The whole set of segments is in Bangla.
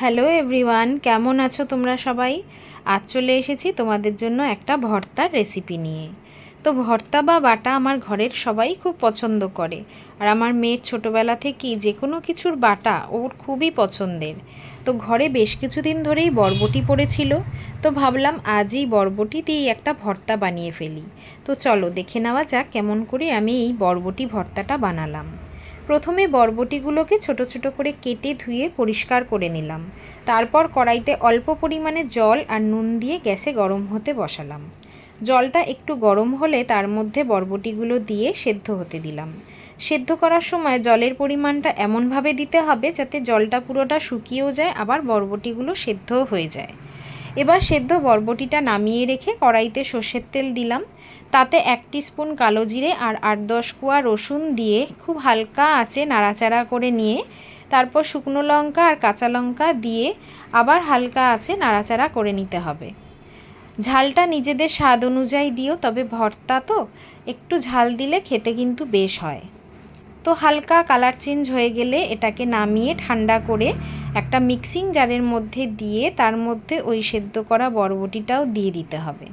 হ্যালো এভরিওয়ান, কেমন আছো তোমরা সবাই? আজ চলে এসেছি তোমাদের জন্য একটা ভর্তার রেসিপি নিয়ে। তো ভর্তা বা বাটা আমার ঘরের সবাই খুব পছন্দ করে। আর আমার মেয়ের ছোটোবেলা থেকেই যে কোনো কিছুর বাটা ওর খুবই পছন্দের। তো ঘরে বেশ কিছুদিন ধরেই বরবটি পড়েছিল, তো ভাবলাম আজই বরবটি দিয়েই একটা ভর্তা বানিয়ে ফেলি। তো চলো দেখে নেওয়া যাক কেমন করে আমি এই বরবটি ভর্তাটা বানালাম। প্রথমে বরবটিগুলোকে ছোট ছোট করে কেটে ধুয়ে পরিষ্কার করে নিলাম। তারপর কড়াইতে অল্প পরিমাণে জল আর নুন দিয়ে গ্যাসে গরম হতে বসালাম। জলটা একটু গরম হলে তার মধ্যে বরবটিগুলো দিয়ে সেদ্ধ হতে দিলাম। সেদ্ধ করার সময় জলের পরিমাণটা এমনভাবে দিতে হবে যাতে জলটা পুরোটা শুকিয়েও যায়, আবার বরবটিগুলো সেদ্ধও হয়ে যায়। এবার সেদ্ধ বরবটিটা নামিয়ে রেখে কড়াইতে সর্ষের তেল দিলাম। তাতে এক স্পুন কালো জিরে আর আট দশ কোয়া রসুন দিয়ে খুব হালকা আছে নাড়াচাড়া করে নিয়ে তারপর শুকনো লঙ্কা আর কাঁচা লঙ্কা দিয়ে আবার হালকা আছে নাড়াচাড়া করে নিতে হবে। ঝালটা নিজেদের স্বাদ অনুযায়ী দিও, তবে ভর্তা তো একটু ঝাল দিলে খেতে কিন্তু বেশ হয়। তো হালকা কালার চেঞ্জ হয়ে গেলে এটাকে নামিয়ে ঠান্ডা করে একটা মিক্সিং জারের মধ্যে দিয়ে তার মধ্যে ওই সেদ্ধ করা বরবটিটাও দিয়ে দিতে হবে।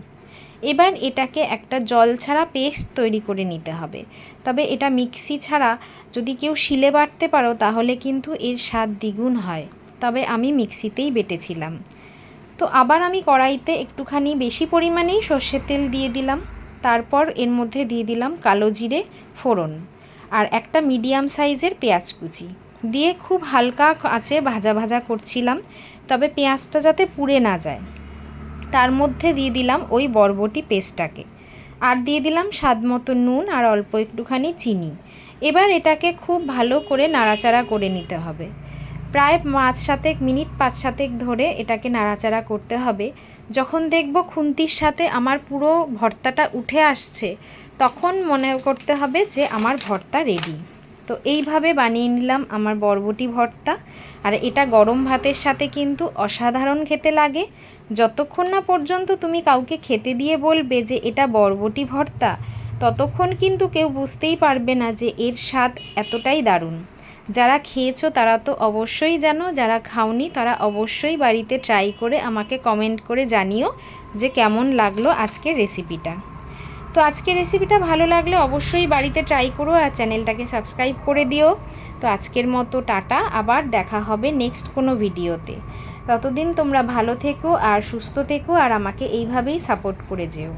এবার এটাকে একটা জল ছাড়া পেস্ট তৈরি করে নিতে হবে। তবে এটা মিক্সি ছাড়া যদি কেউ শিলে বাটতে পারো তাহলে কিন্তু এর স্বাদ দ্বিগুণ হয়। তবে আমি মিক্সিতেই বেটেছিলাম। তো আবার আমি কড়াইতে একটুখানি বেশি পরিমাণেই সর্ষের তেল দিয়ে দিলাম। তারপর এর মধ্যে দিয়ে দিলাম কালো জিরে ফোড়ন। আর একটা মিডিয়াম সাইজের পেঁয়াজ কুচি। দিয়ে খুব হালকা আছে ভাজা ভাজা করছিলাম, তবে পেঁয়াজটা যাতে পুড়ে না যায়। তার মধ্যে দিয়ে দিলাম ওই বরবটি পেস্টটাকে। আর দিয়ে দিলাম স্বাদ মতো নুন আর অল্প একটুখানি চিনি। এবার এটাকে খুব ভালো করে নাড়াচাড়া করে নিতে হবে। প্রায় পাঁচ সাতেক মিনিট, পাঁচ সাতেক ধরে এটাকে নাড়াচাড়া করতে হবে। যখন দেখব খুন্তির সাথে আমার পুরো ভর্তাটা উঠে আসছে, তখন মনে করতে হবে যে আমার ভর্তা রেডি তো এইভাবে বানিয়ে নিলাম আমার বরবটি ভর্তা। আর এটা গরম ভাতের সাথে কিন্তু অসাধারণ খেতে লাগে। যতক্ষণ না পর্যন্ত তুমি কাউকে খেতে দিয়ে বলবে যে এটা বরবটি ভর্তা, ততক্ষণ কিন্তু কেউ বুঝতেই পারবে না যে এর স্বাদ এতটাই দারুণ। যারা খেয়েছো তারা তো অবশ্যই জানো, যারা খাওনি তারা অবশ্যই বাড়িতে ট্রাই করে আমাকে কমেন্ট করে জানিও যে কেমন লাগল আজকের রেসিপিটা তো আজকের রেসিপিটা ভালো লাগলে অবশ্যই বাড়িতে ট্রাই করো আর চ্যানেলটাকে সাবস্ক্রাইব করে দিও। তো আজকের মতো টাটা, আবার দেখা হবে নেক্সট কোনো ভিডিওতে ততদিন তোমরা ভালো থেকো আর সুস্থ থেকো আর আমাকে এইভাবেই সাপোর্ট করে যেও।